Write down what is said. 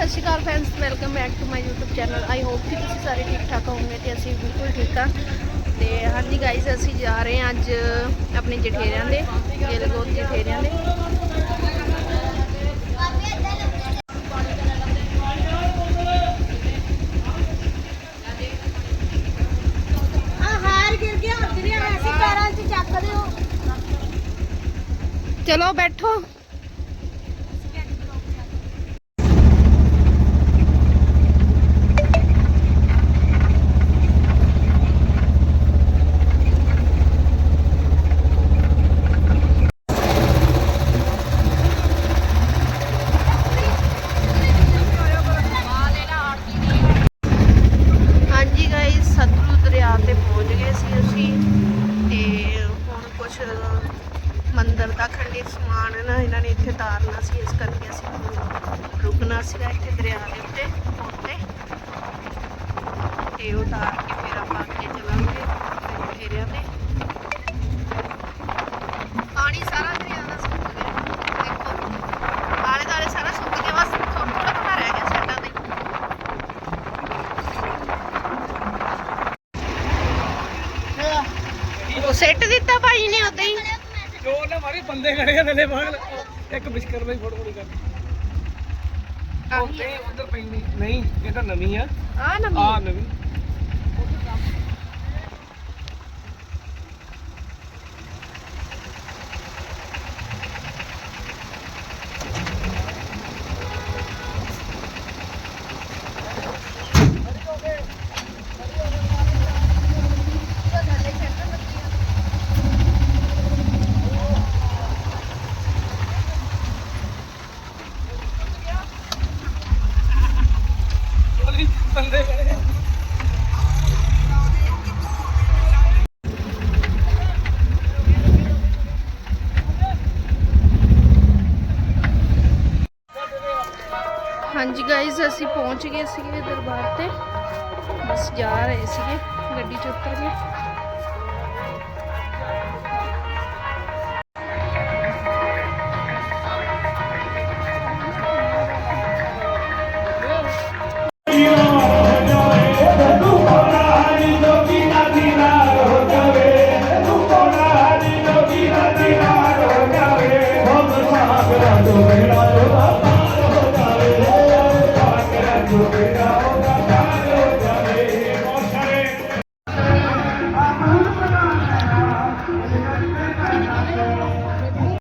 Sat Sri Akal friends welcome back to my YouTube channel I hope ਕਿ ਤੁਸੀਂ ਸਾਰੇ ਠੀਕ ਠਾਕ ਹੋਵੋਗੇ ਤੇ ਅਸੀਂ ਬਿਲਕੁਲ ਠੀਕ ਹਾਂ। ਤੇ ਹਾਂਜੀ ਗਾਈਸ ਅਸੀਂ ਜਾ ਰਹੇ ਹਾਂ ਅੱਜ ਆਪਣੇ ਜਠੇਰਿਆਂ ਦੇ ਗਿਲਗੋਤ ਜਠੇਰਿਆਂ ਦੇ। ਆ ਚਲੋ ਬੈਠੋ ਹਾਂਜੀ ਗਾਇਸ ਸਤਲੁਜ ਦਰਿਆ ਤੇ ਪਹੁੰਚ ਗਏ ਸੀ ਅਸੀਂ ਤੇ ਹੁਣ ਕੁਝ ਮੰਦਿਰ ਦਾ ਖੰਡਿਤ ਸਮਾਨ ਹੈ ਨਾ ਇਹਨਾਂ ਨੇ ਇੱਥੇ ਤਾਰਨਾ ਸੀ ਇਸ ਕਰਕੇ ਅਸੀਂ ਰੁਕਣਾ ਸੀਗਾ ਇੱਥੇ ਦਰਿਆ ਦੇ ਉੱਤੇ ਉੱਤੇ। ਤੇ ਉਹ ਤਾਰ ਕੇ ਫਿਰ ਆਪਾਂ ਅੱਗੇ ਚੱਲਾਂਗੇ ਫੇਰਿਆਂ ਤੇ। ਪਾਣੀ ਸਾਰਾ ਦਰਿਆ ਦਾ ਸੁੱਕ ਗਿਆ। ਦੇਖੋ ਆਲੇ ਦੁਆਲੇ ਸਾਰਾ ਸੁੱਕ ਗਿਆ ਬਸ ਥੋੜਾ ਥੋੜਾ ਰਹਿ ਗਿਆ ਸਾਡਾ ਤੇ। ਉਹ ਸੈੱਟ ਦਿੱਤਾ ਭਾਈ ਨੇ ਉਦਾਂ ਹੀ। ਜੋ ਨਾ ਮਾਰੇ ਬੰਦੇ ਖੜੇ ਆ ਨਲੇ ਇੱਕ ਬਿਸਕਰ ਲਈ ਫੋਟੋ ਫੋਟੋ ਕਰ। ਉੱਤੇ ਉਧਰ ਪੈਣੀ ਨਹੀਂ ਇਹ ਤਾਂ ਨਵੀਂ ਆ। ਆ ਨਵੀਂ। ਉਹਦੇ ਬੰਦੇ ਖੜੇ ਆ। ਹਾਂਜੀ ਗਾਇਜ਼ ਅਸੀਂ ਪਹੁੰਚ ਗਏ ਸੀਗੇ ਦਰਬਾਰ ਤੇ ਬਸ ਜਾ ਰਹੇ ਸੀਗੇ ਗੱਡੀ ਚ ਉਤਰ ਗਏ